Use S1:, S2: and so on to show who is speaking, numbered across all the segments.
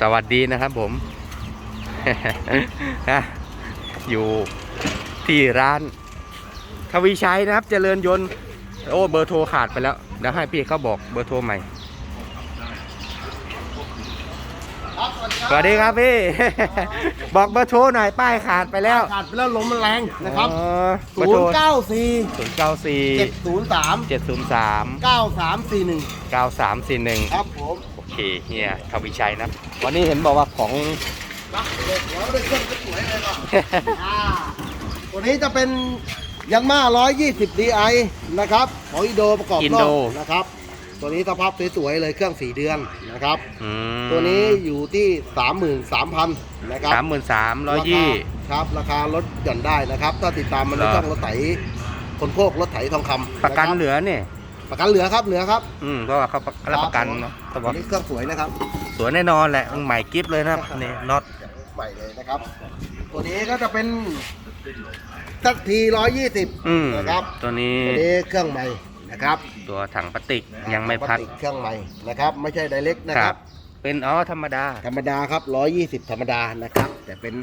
S1: สวัสดีนะครับผมนะอยู่ที่ร้านทวีชัยนะครับ เจริญยนต์โอ้เบอร์โทรขาดไปแล้วเดี๋ยวให้พี่เขาบอกเบอร์โทรใหม่สวัสดีครับพี่ บอกเบอร์โทรหน่อยป้ายขาดไปแล้ว
S2: ขาดไปแล้วลมมันแรงนะครับ
S1: อ๋อเบ
S2: ศู
S1: อร์โทร
S2: นย์เก้าสี่
S1: ศูนย์เก้าสี่
S2: เจ็ดศูนย์สาม
S1: เจ็ดศูนย์สาม
S2: เก้าสามสี่หนึ่ง
S1: เก้าสามสี่หนึ่ง
S2: ครับผม
S1: โอ เคเฮียทวีชัยนะ วันนี้เห็นบอกว่าของ
S2: ครับเด็กหัวได้เครื่องสวยเลยก่อนอ่าตัวนี้จะเป็นยังมา 120 DI นะครับ ของอินโดประกอบ
S1: อิน
S2: น
S1: โด
S2: อกนะครับ ตัวนี้สภาพสวยๆเลยเครื่องสีเดือนนะครับ
S1: อืม
S2: ตัวนี้อยู่ที่ 33,000นะครับ
S1: สามหมื่นสามร้อยยี่
S2: ครับ ราคารถหย่อนได้นะครับ ถ้าติดตามมัน
S1: เหร
S2: ใน
S1: อ
S2: ช่องรถไถคนโคกรถไถทองคำ
S1: ประกันะ
S2: คบ
S1: เหลือเนี่ย
S2: ประกันเหลือครับเหลือครับ
S1: อืมเพราะว่าเขารับประกันเนาะเขาบ
S2: ตั
S1: อ
S2: ว
S1: ก
S2: นี้เครื่องสวยนะครับ
S1: สวยแน่นอนแหละใหม่กิฟเลยนะครับนี่น็อต
S2: ใหม่เลยนะครับ ตัวนี้ก็จะเป็นสักทีร้อยยี่สิบ
S1: อืม
S2: นะครับ
S1: ตัวนี้
S2: ตัวนี้เครื่องใหม่นะครับ
S1: ตัวถังพลาสติกยังไม่พัด
S2: ปกติเครื่องใหม่นะครับ ไม่ใช่ไดเ c กนะ
S1: ค
S2: ค
S1: รั
S2: รั
S1: บ บ เป็นอ๋อธรรมดา
S2: ธรรมดาครับร้อยยี่สิบธรรมดานะครับ แต่เป็น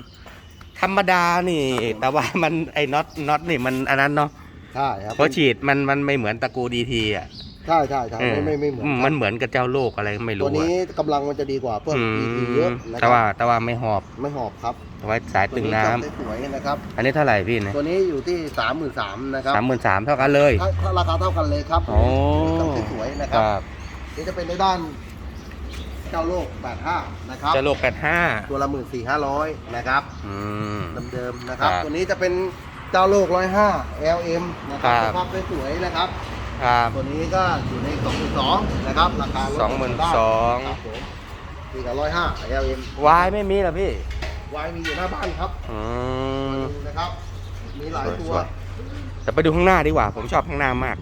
S1: ธรรมดานี่ แต่ว่ามันไอ้น็อตน็อตนี่มันอันนั้นเนาะ
S2: ใช่ครับ
S1: เพราะฉีดมันมันไม่เหมือนตะกูดีทีอะ
S2: ใช่ใช่ใช่ไม่ไม่ไม่เหมือน
S1: อื
S2: ครับ
S1: มันเหมือนกับเจ้าโลกอะไรก็ไม่
S2: ตั
S1: รู้
S2: ว
S1: อะ
S2: นี้กำลังมันจะดีกว่าเพิ่ม
S1: อื
S2: ET เยอะ
S1: ม
S2: นะค
S1: แต่
S2: รั
S1: ว่าแต่ว่าไม่หอบ
S2: ไม่หอบครับ
S1: เอาไว้สายตึงน้ำ
S2: ตัวสวยๆนะครับ
S1: อันนี้เท่าไหร่พี่เนี่ย
S2: ตัวนี้อยู่ที่สามหมื่นสามนะครับ
S1: สามหมื่นสามเท่ากันเลย
S2: ถ้าราคาเท่ากันเลยครับ
S1: โอ้
S2: ตัวนี้สวยๆนะค
S1: ครับรับ
S2: นี่จะเป็นในด้านเจ้าโลก 85 นะครับ
S1: เจะโลกแปดห้า
S2: ตัวละ 14,500 นะครับ
S1: อืม
S2: เดิมๆ นะครับ
S1: ครับ
S2: ตัวนี้จะเป็น เจ้าโลก 105 LM นะครับ
S1: ครับ
S2: สภาพสวยๆนะครับ
S1: ครับ
S2: ตัวนี้ก็อยู่ใน22,000นะครับ ราคาลด
S1: สองหมื่น
S2: ได้
S1: สอง
S2: ครับผมนี่กับ105 LM
S1: วายไม่มีเหรอพี่
S2: วายมีอยู่หน้าบ้านครับ
S1: อืม
S2: นะครับ มีหลายตัว
S1: สวย แต่ไปดูข้างหน้าดีกว่า ผมชอบข้างหน้ามาก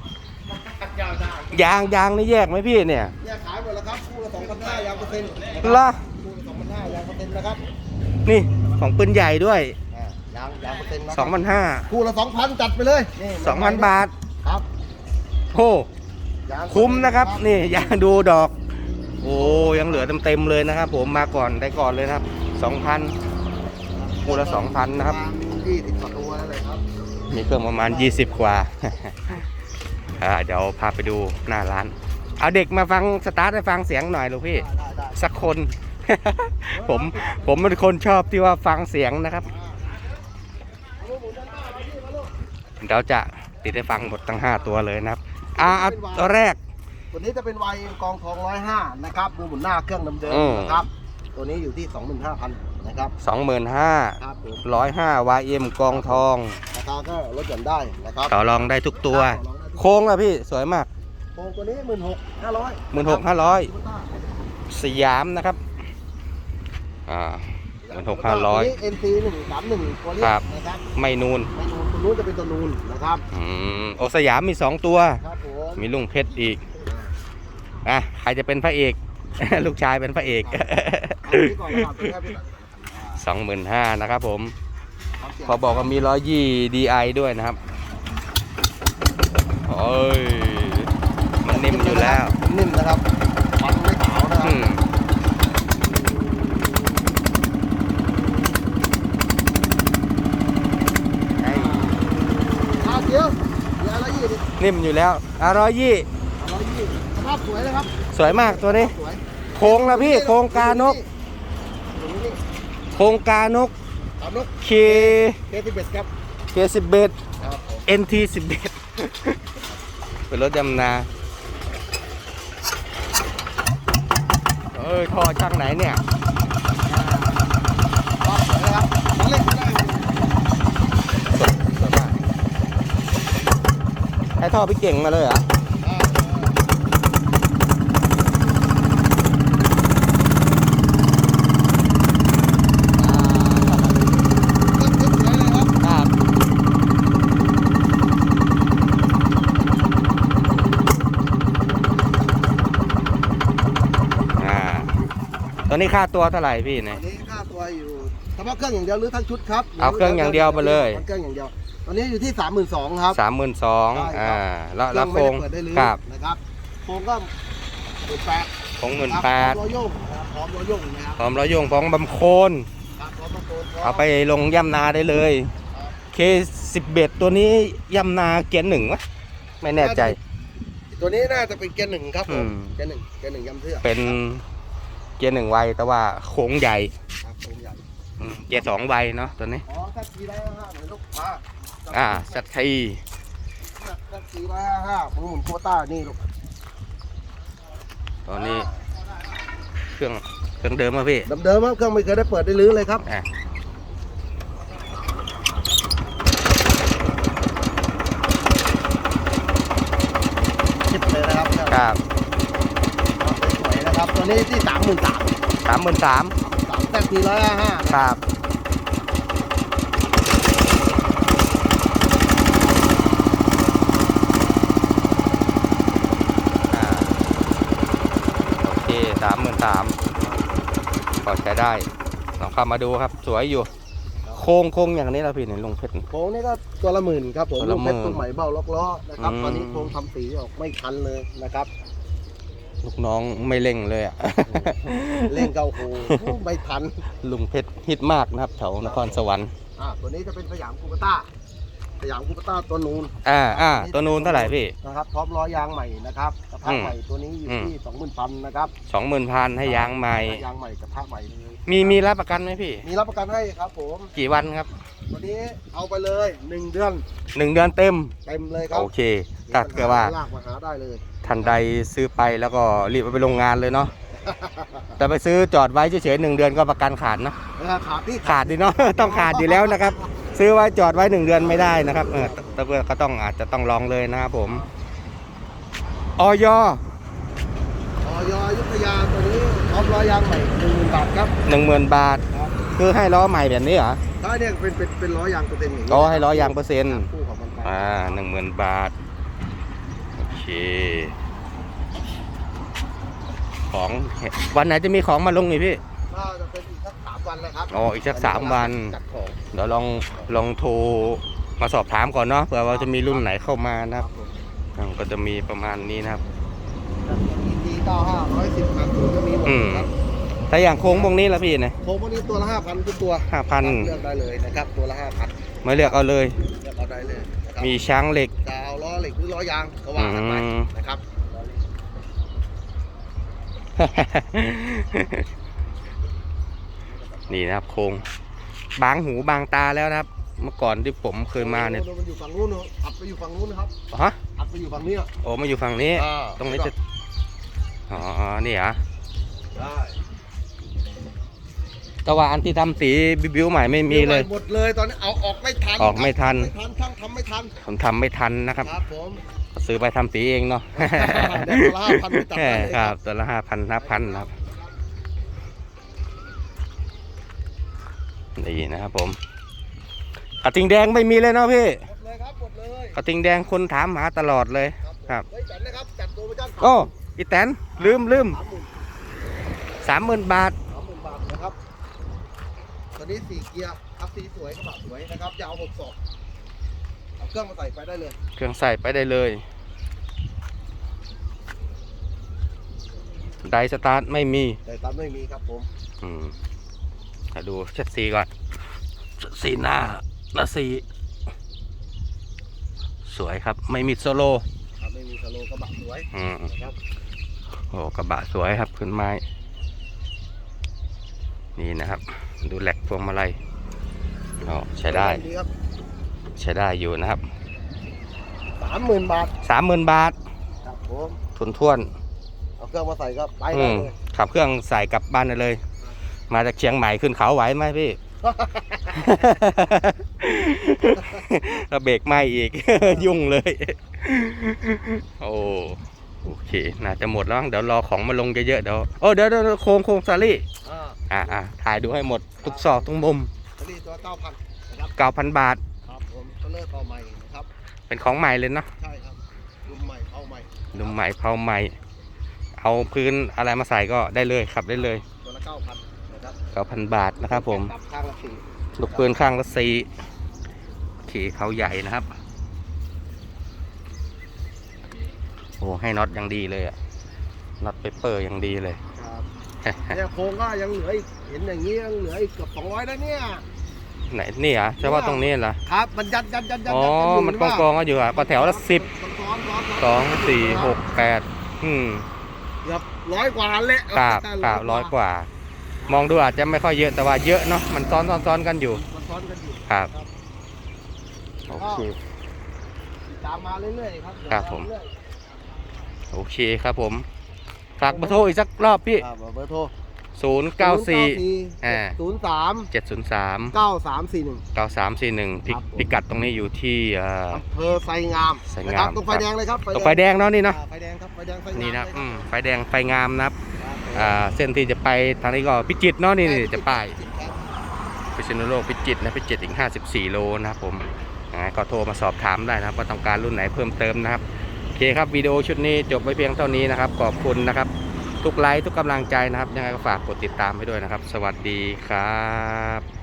S2: ยาวได้
S1: ยางยางนี่แยกไหมพี่เนี่ย
S2: แยกขายหมดแล้วครับ คู่ละ2,500ยางเปอร์เซ็นต์นะ
S1: ละ
S2: คู่ละ2,500ยางเปอร์เซ็นต์นะครับ
S1: นี่ของปืนใหญ่ด้วย
S2: อ่า ยางยางเปอร์เซ็นต์นะค
S1: ส
S2: รั
S1: องพันห้า
S2: คู่ละ2,000จัดไปเลยนี่
S1: สองพันบาท
S2: ครับ
S1: โอ้
S2: ยาง
S1: คุ้มนะครับ นี่ยางดูดอก โอ้ยังเหลือเต็มๆเลยนะครับ ผมมาก่อนได้ก่อนเลยนะครับสองพันคู่ละสองพันนะครับ
S2: ยี่สิบกว่าตัวนั่นเลยครับ
S1: มีเครื่องประมาณ 20 กว่าอ่าเดี๋ยวพาไปดูหน้าร้าน เอาเด็กมาฟังสตาร์ทให้ฟังเสียงหน่อยลูกพี่
S2: ได้ได้
S1: สักคน ผมผมเป็นคนชอบที่ว่าฟังเสียงนะครับ เดี๋ยวจะติดให้ฟังหมดทั้ง 5 ตัวเลยนะครับอ่าเอาตัวแรก
S2: ตัวนี้จะเป็นวัยกองทองร้อยห้านะครับดูหมุนหน้าเครื่องเดิม
S1: อืม
S2: ๆนะครับ ตัวนี้อยู่ที่สองหมื่นห้าพันนะครับ
S1: 25,000
S2: ครับผม
S1: 105 YM กองทอง
S2: ราคาก็ลดหย่อนได้นะครับ
S1: ต่อรองได้ทุกตัว
S2: ต่อรองได้ทุก
S1: โค้งอะพี่สวยมาก
S2: โค้งตัวนี้หมื่นหกห้าร้อย
S1: 16,500 สยามนะครับอ่า 16,500
S2: เอ็นซีหนึ่งสามหนึ่งตัวนี้
S1: ครับ
S2: นะครับ
S1: ไม่นูน
S2: ไม่นูนตัว นู้นจะเป็นตัวนูนนะครับ
S1: อืมโอสยามมีสองตัว
S2: ครับผม
S1: มีลุงเพชรอีกอะใครจะเป็นพระเอก ลูกชายเป็นพระเอก
S2: เอาที่ก่อนนะครับตัวแรกเป็น
S1: สองหมื่นห้านะครับผม
S2: ความเสี่ยง
S1: พอบอกว่ามีร้อยยี่ดีไอด้วยนะครับ โอ้ย มันนิ่มอยู่แล้ว
S2: นิ่มนะครับมันไม่ขาวนะครั
S1: อื
S2: บ
S1: ม
S2: ข้าวเกี๊ยวเหลืออะไรยี่ดิ
S1: นิ่มอยู่แล้วอะร้อยยี่
S2: ร้อยยี่สภาพสวยเลยครับ
S1: สวยมากตัวนี้
S2: สวย
S1: โครงละพี่ โครงกานก
S2: ตรงนี้นี่
S1: โครงกานก
S2: ตามนก
S1: เค
S2: เคสิบเอ็ดครับ
S1: เคสิบเอ็ด
S2: ครับผม
S1: เอ็นทีสิบเอ็ดเป็นรถยำนาเอ้ยท่อช่างไหนเนี่ย
S2: สวยนะครับของเล่นก็ได้
S1: สดสดมาก ให้ท่อพี่เก่งมาเลยเหรอ
S2: อ่าก็สวยเลยครับ
S1: ครับอ่าตัวนี้ค่าตัวเท่าไหร่พี่
S2: ต
S1: เนี่
S2: อยนนี้ค่าตัวอยู่เฉพาะเครื่องอย่างเดียวหรือทั้งชุดครับ
S1: เอาเครื่องอย่างเดียวไปเลย
S2: เครื่องอย่างเดียว ตอนนี้อยู่ที่สามหมื่นสองครับ
S1: สามหมื่นสอง
S2: ใช่ครับ
S1: อ่าแล้วแล้ว
S2: เค
S1: โคร
S2: รื่อง
S1: ง
S2: ไม่ได้เปิดได้เลย
S1: ครับ
S2: นะครับโครงก็หมื่นแปด
S1: โครงหมื่น
S2: ครับ
S1: แปด
S2: พร้อมรอยโยกนะครับพร้อมร้อยโยงนะครับ
S1: พร้อมร้อยโยงพร้อมบำโคน
S2: ครับพร้อมมาโกนพร้ม
S1: เอาไปลงย่ำนาได้เลยเคสิบเบ็ดตัวนี้ย่ำนาเกียร์หนึ่งวะไม่แน่ใจ
S2: ตัวนี้น่าจะเป็นเกียร์หนึ่งครับผ
S1: อื
S2: ม
S1: ม
S2: เกียร์หนึ่งเกียร์หนึ่งย้ำเสื้อ
S1: เป็นเกียร์หนึ่งไวแต่ว่าโค้งใหญ่
S2: ครับผมใหญ่
S1: อืมเกียร์สองไวเนาะตัวนี้
S2: อ๋อแท็กซี่ร้อยห้าเหมือนลูกค้า
S1: อ่าสัตที
S2: แท็กซี่ร้อยห้าผมหมุนโควต้านี่ลูก
S1: ตัวนี้เครื่องเครื่องเดิมมาพี่
S2: เดิมๆครับเครื่องไม่เคยได้เปิดได้รื้อเลยครับ
S1: อะ
S2: จิบเลยนะครับเครื่อง
S1: ครับ
S2: สวยๆนะครับ ตัวนี้ที่สามหมื่นสาม
S1: สามหมื่นสาม
S2: สามแท็กซี่ร้อยห้าห้า
S1: ครับอ่าโอเคสามหมื่นสามก็ใช้ได้ลองเข้ามาดูครับ สวยอยู่ โค้งโค้งอย่างนี้แล้วพี่เนี่ยลุงเพชร
S2: โค้งนี่ก็ตัวละหมื่นครับผม
S1: ตัว
S2: ลู
S1: ละ
S2: ก
S1: หมื่
S2: เพ
S1: น
S2: ชรตัวใหม่เบ้าล็อกล้อนะครับ
S1: อืม
S2: ตอนนี้โค้งทำสีออกไม่คันเลยนะครับ
S1: ลูกน้องไม่เร่งเลยอะ
S2: เล่นเก้าโค้งไม่ทัน
S1: ลุงเพชรฮิตมากนะครับแถวนครสวรรค์
S2: อ่าตัวนี้จะเป็นสยามคูปต้า สยามคูปต้าตัวนูน
S1: อ่าอ่าตัวนู้นเท่าไหร่พี่
S2: นะครับพร้อมล้อยางใหม่นะครับกระทะ
S1: อืม
S2: ใหม่ตัวนี้อยู่
S1: อืม
S2: ที่สองหมื่นพันนะครับ
S1: สองหมื่นพันให้ยางใหม่
S2: ยางใหม่กระทะใหม่เลย
S1: มีมีรับประกันไหมพี่
S2: มีรับประกันให้ครับผม
S1: กี่วันครับ
S2: วันนี้เอาไปเลยหนึ่งเดือน
S1: หนึ่งเดือนเต็ม
S2: เต็มเลยครับ
S1: โอเคถ้าเกิดว่า
S2: ลากมาหาได้เลย
S1: ทันใดซื้อไปแล้วก็รีบเอาไปโรงงานเลยเนาะแต่ไปซื้อจอดไว้เฉยๆหนึ่งเดือนก็ประกันขาดเนาะ
S2: เออขาดที่
S1: ขาดดิเนาะต้องขาดอยู่แล้วนะครับ ซื้อไว้จอดไว้หนึ่งเดือนไม่ได้นะครับ เออแต่ก็ต้องอาจจะต้องลองเลยนะครับผมออย
S2: ออยอยุธยาตัวนี้พร้อมล้อยางใหม่หนึ่งหมื่นบาทครับ
S1: หนึ่งหมื่นบาท
S2: ครับ
S1: คือให้ล้อใหม่แบบนี้เหรอ
S2: ถ้าเนี่ยเป็นเป็นเป็นล้อยางเปอร์เซ็นต์อย่างนี้
S1: ล้อให้ล้อยางเปอร์เซ็นต์
S2: คู่ของมันไป
S1: อ่าหนึ่งหมื่นบาทโอเคของวันไหนจะมีของมาลงอีกพี่
S2: วันนะครับ
S1: อ๋ออีกสักสามวัน
S2: จัดของ
S1: เดี๋ยวลองลองโทรมาสอบถามก่อนเนาะเผื่อว่าจะมีรุ่นไหนเข้ามานะครับอืมก็จะมีประมาณนี้นะครับ
S2: อีทีเก้าห้าร้อยสิบพันตัวก็มีหมด
S1: อืม
S2: ครับ
S1: ถ้าอย่างโค้งพวกนี้ละพี่นะ
S2: โค้งพวกนี้ตัวละห้าพันทุกตัว
S1: ห้าพัน
S2: เลือกได้เลยนะครับตัวละห้าพัน
S1: มาเลือกเอาเลย
S2: เลือกเอาได้เลยนะครับ
S1: มีช้างเหล็ก
S2: จะเอาล้อเหล็กหรือล้อยางก็ว่ากันไป
S1: อืม
S2: นะครับ
S1: นี่นะครับโค้งบางหูบางตาแล้วนะครับ เมื่อก่อนที่ผมเคยมาเนี่ย
S2: มันอยู่ฝั่งนู้นเนอะอัดไปอยู่ฝั่งนู้นนะครับ
S1: ฮะ
S2: อัดไปอยู่ฝั่งนี้อะ
S1: โอ้มาอยู่ฝั่งนี้
S2: อ่า
S1: ตรงนี้จะอ๋อนี่เหรอ
S2: ได้
S1: แต่ว่าอันที่ทำสีบิวๆใหม่ไม่มีเลย
S2: หมดเลยตอนนี้เอาออกไม่ทัน
S1: ออกไม่ทัน
S2: ไม่ทันช่างทำไม่ทัน
S1: ผมทำไม่ทันนะครับ
S2: ครับผม
S1: ซื้อไปทำสีเองเนาะ
S2: ได้ตัวละ5,000ไม่ตัดไปเลย
S1: ค
S2: ครั
S1: รับ
S2: บ
S1: ตัวละห้าพันห้าพันครับ นี่นะครับผมกระติงแดงไม่มีเลยเนาะพี่
S2: หมดเลยครับหมดเลย
S1: กระติงแดงคนถามหาตลอดเลยครับ
S2: เฮ้ยจัดนะครับจัดตัวไปจ้าง
S1: โอ้อีแตนลืมลืม
S2: สามหมื่น
S1: สามหมื่นบาท
S2: สามหมื่นบาทนะครับตัวนี้สี่เกียร์ครับสีสวยกระบะสวยนะครับยาวหกศอกเอาเครื่องมาใส่ไปได้เลย
S1: เครื่องใส่ไปได้เลยไดสตาร์ทไม่มี
S2: แต่ตามไม่มีครับผม
S1: อืม มาดูเช็ดสีก่อนเช็ดสีหน้าหน้าสี สวยครับ ไม่มีโซโล
S2: ครับไม่มีสโลกระบะสวย
S1: อืม
S2: นะครับ
S1: โอ้กระบะสวยครับพื้นไม้ นี่นะครับ ดูแหลกพวงมาลัยอ๋อใช้ได้
S2: ดีครับ
S1: ใช้ได้อยู่นะครับ
S2: สามหมื่นบาท
S1: สามหมื่นบาท
S2: ครับผม
S1: ทุนท่วน
S2: เอาเครื่องมาใส่ก็ไป
S1: อื
S2: ได้
S1: ม
S2: เลย
S1: ขับเครื่องใส่กลับบ้านได้เลย มาจากเชียงใหม่ขึ้นเขาไหวไหมพี่ ถ้าเบรกไหม่อีก ยุ่งเลย โอ้โอเค น่าจะหมดแล้วมั้งเดี๋ยวรอของมาลงเยอะๆเดี๋ยวโอ้เดี๋ยวเดี๋ยวโค้งโค้งซารี่
S2: อ่า
S1: อ่าอ่าถ่ายดูให้หมดทุกซอกทุกมุม
S2: ตัวนี้ตัวเก้าพันนะครับ
S1: เก้าพันบาท
S2: ครับผมก็เลิกเอาใหม่นะครับ
S1: เป็นของใหม่เลยเนาะ
S2: ใช่ครับรุ่นใหม่เอาใหม่
S1: ดุมใหม่เผาใหม่ เอาพื้นอะไรมาใส่ก็ได้เลยขับได้เลย
S2: ตัวละเก้าพันนะครับ
S1: เก้าพันบาทนะครับผม
S2: ปรับข้างละสี่
S1: ลูกปืนข้างละสีขี่เขาใหญ่นะครับ โอ้ให้น็อตอย่างดีเลยอะน็อตเปเปอร์อย่างดีเลย
S2: ครับเนี่ยโครงก็ยังเหลืออีกเห็นอย่างนี้ยังเหลืออีกเกือบสองร้อยแล้วเนี่ย
S1: ไหนนี่เหรอเฉพาะตรงนี้เหรอ
S2: ครับ มันยัดยัดยัดยัด
S1: อ๋อ
S2: ยัดยู่
S1: มันกองกองๆกันอยู่อะก็แถวละสิบ
S2: ซ้อนซ้อน
S1: สองสี่หกแปดอืม
S2: เกือบร้อยกว่าเลย
S1: กราบกราบร้อยกว่า มองดูอาจจะไม่ค่อยเยอะแต่ว่าเยอะเนาะมันซ้อนซ้อนซ้อนกันอยู่
S2: มันซ้อนกันอยู่
S1: ครับ โอเค
S2: ติดตามมาเรื่อยๆครับ
S1: ครับผม
S2: เอย
S1: โอเคครับผม ฝากเบอร์โทรอีกสักรอบพี่
S2: ๆครับเบอร์โทร
S1: 0 9 4 อ่า
S2: ศูนย์สาม
S1: 7 0 3
S2: เก้าสามสี่หนึ่ง
S1: 9 3 4 1พิ
S2: ครับผม
S1: พิกัดตรงนี้อยู่ที่เอ่อ
S2: อำเภอไซงาม
S1: ไซ
S2: นะ
S1: งาม
S2: ครับตรงไฟแดงเลยครับ
S1: ตรงไฟแดงเนาะนี่เนาะ
S2: อ่าไฟแดงครับไฟแดงไฟงาม
S1: นี่นะ
S2: เลย
S1: อื
S2: ครับ
S1: มไฟแดงไฟงามนะครับ
S2: ครับ
S1: อ่า เส้นที่จะไปทางนี้ก็พิจิตรเนาะนี่จะ
S2: ไป
S1: พิษณุโลกพิจิตรนะพิจิตรอีก 54 โลนะครับผมก็โทรมาสอบถามได้นะครับว่าต้องการรุ่นไหนเพิ่มเติมนะครับโอเคครับวิดีโอชุดนี้จบไว้เพียงเท่านี้นะครับขอบคุณนะครับ ทุกไลค์ทุกกำลังใจนะครับยังไงก็ฝากกดติดตามให้ด้วยนะครับ สวัสดีครับ